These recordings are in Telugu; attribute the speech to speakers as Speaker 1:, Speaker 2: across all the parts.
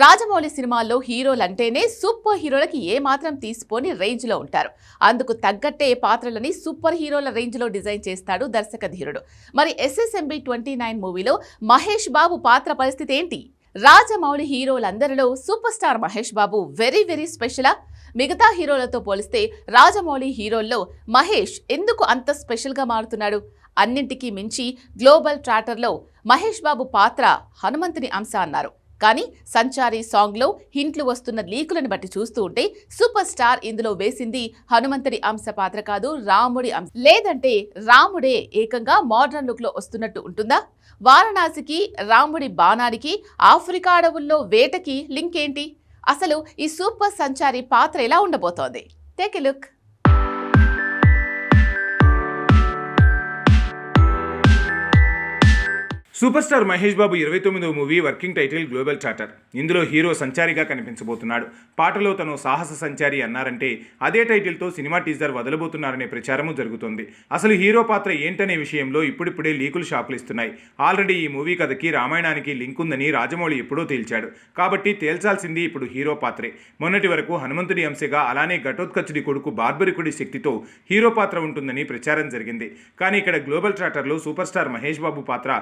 Speaker 1: రాజమౌళి సినిమాల్లో హీరోలు అంటేనే సూపర్ హీరోలకి ఏమాత్రం తీసిపోని రేంజ్లో ఉంటారు. అందుకు తగ్గట్టే పాత్రలని సూపర్ హీరోల రేంజ్లో డిజైన్ చేస్తాడు దర్శక ధీరుడు. మరి ఎస్ఎస్ఎంబి ట్వంటీ నైన్ మూవీలో మహేష్ బాబు పాత్ర పరిస్థితి ఏంటి? Rajamouli హీరోలందరిలో super star Mahesh Babu very very స్పెషలా? మిగతా హీరోలతో పోలిస్తే రాజమౌళి హీరోల్లో మహేష్ ఎందుకు అంత స్పెషల్గా మారుతున్నాడు? అన్నింటికీ మించి గ్లోబల్ ట్రాటర్లో మహేష్ బాబు పాత్ర హనుమంతుని అంశ అన్నారు. కానీ సంచారి సాంగ్లో హింట్లు వస్తున్న లీకులను బట్టి చూస్తూ ఉంటే సూపర్ స్టార్ ఇందులో వేసింది హనుమంతుడి అంశ పాత్ర కాదు రాముడి అంశ. లేదంటే రాముడే ఏకంగా మోడర్న్ లుక్లో వస్తున్నట్టు ఉంటుందా? వారణాసికి రాముడి బాణానికి ఆఫ్రికా అడవుల్లో వేటకి లింక్ ఏంటి అసలు ఈ సూపర్ సంచారి పాత్ర ఎలా ఉండబోతోంది? Take a look.
Speaker 2: Super star Mahesh Babu ఇరవై తొమ్మిదవ movie working title global charter. ఇందులో హీరో సంచారిగా కనిపించబోతున్నాడు. పాటలో తను సాహస సంచారి అన్నారంటే అదే టైటిల్తో సినిమా టీజర్ వదలబోతున్నారనే ప్రచారము జరుగుతోంది. అసలు హీరో పాత్ర ఏంటనే విషయంలో ఇప్పుడిప్పుడే లీకులు షాకులు ఇస్తున్నాయి. ఆల్రెడీ ఈ మూవీ కథకి రామాయణానికి లింక్ ఉందని రాజమౌళి ఎప్పుడో తేల్చాడు. కాబట్టి తేల్చాల్సింది ఇప్పుడు హీరో పాత్రే. మొన్నటి వరకు హనుమంతుడి అంశగా అలానే ఘటోత్కచుడి కొడుకు బార్బరికుడి శక్తితో హీరో పాత్ర ఉంటుందని ప్రచారం జరిగింది. కానీ ఇక్కడ గ్లోబల్ చార్టర్లో సూపర్ స్టార్ మహేష్ బాబు పాత్ర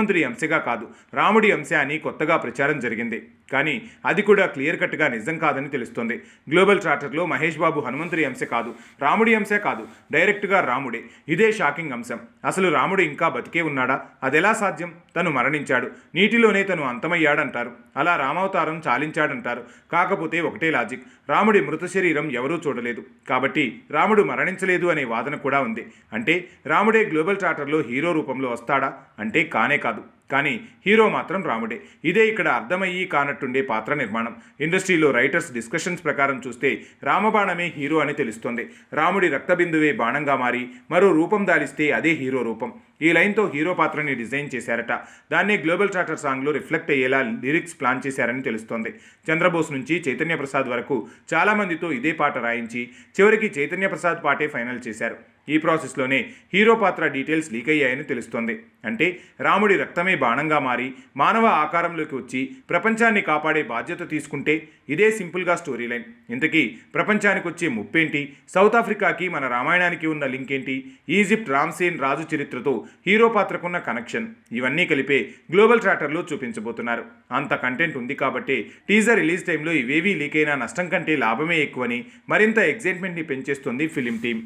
Speaker 2: హనుమంతుడి అంశగా కాదు. రాముడి అంశ అని కొత్తగా ప్రచారం జరిగింది. కానీ అది కూడా క్లియర్ కట్గా నిజం కాదని తెలుస్తోంది. గ్లోబల్ చార్టర్లో మహేష్ బాబు హనుమంతుడి అంశ కాదు రాముడి అంశే కాదు డైరెక్ట్గా రాముడే. ఇదే షాకింగ్ అంశం. అసలు రాముడు ఇంకా బతికే ఉన్నాడా? అదెలా సాధ్యం? తను మరణించాడు. నీటిలోనే తను అంతమయ్యాడంటారు. అలా రామావతారం చాలించాడంటారు. కాకపోతే ఒకటే లాజిక్. రాముడి మృత శరీరం ఎవరూ చూడలేదు. కాబట్టి రాముడు మరణించలేదు అనే వాదన కూడా ఉంది. అంటే రాముడే గ్లోబల్ చార్టర్లో హీరో రూపంలో వస్తాడా? అంటే కానే కాదు. కానీ హీరో మాత్రం రాముడే. ఇదే ఇక్కడ అర్థమయ్యి కానట్టుండే పాత్ర నిర్మాణం. ఇండస్ట్రీలో రైటర్స్ డిస్కషన్స్ ప్రకారం చూస్తే రామబాణమే హీరో అని తెలుస్తోంది. రాముడి రక్తబిందువే బాణంగా మారి మరో రూపం దాలిస్తే అదే హీరో రూపం. ఈ లైన్తో హీరో పాత్రని డిజైన్ చేశారట. దాన్నే గ్లోబల్ చార్టర్ సాంగ్లో రిఫ్లెక్ట్ అయ్యేలా లిరిక్స్ ప్లాన్ చేశారని తెలుస్తోంది. చంద్రబోస్ నుంచి చైతన్య ప్రసాద్ వరకు చాలామందితో ఇదే పాట రాయించి చివరికి చైతన్య ప్రసాద్ పాటే ఫైనల్ చేశారు. ఈ ప్రాసెస్లోనే హీరో పాత్ర డీటెయిల్స్ లీక్ అయ్యాయని తెలుస్తోంది. అంటే రాముడి రక్తమే బాణంగా మారి మానవ ఆకారంలోకి వచ్చి ప్రపంచాన్ని కాపాడే బాధ్యత తీసుకుంటే ఇదే సింపుల్గా స్టోరీ లైన్. ఇంతకీ ప్రపంచానికి వచ్చే ముప్పేంటి? సౌత్ ఆఫ్రికాకి మన రామాయణానికి ఉన్న లింక్ ఏంటి? ఈజిప్ట్ రామ్సేన్ రాజు చరిత్రతో హీరో పాత్రకున్న కనెక్షన్. ఇవన్నీ కలిపే గ్లోబల్ ట్రాటర్లో చూపించబోతున్నారు. అంత కంటెంట్ ఉంది కాబట్టి టీజర్ రిలీజ్ టైంలో ఇవేవీ లీక్ అయినా నష్టం కంటే లాభమే ఎక్కువని మరింత ఎగ్జైట్మెంట్ని పెంచేస్తుంది ఫిలిం టీం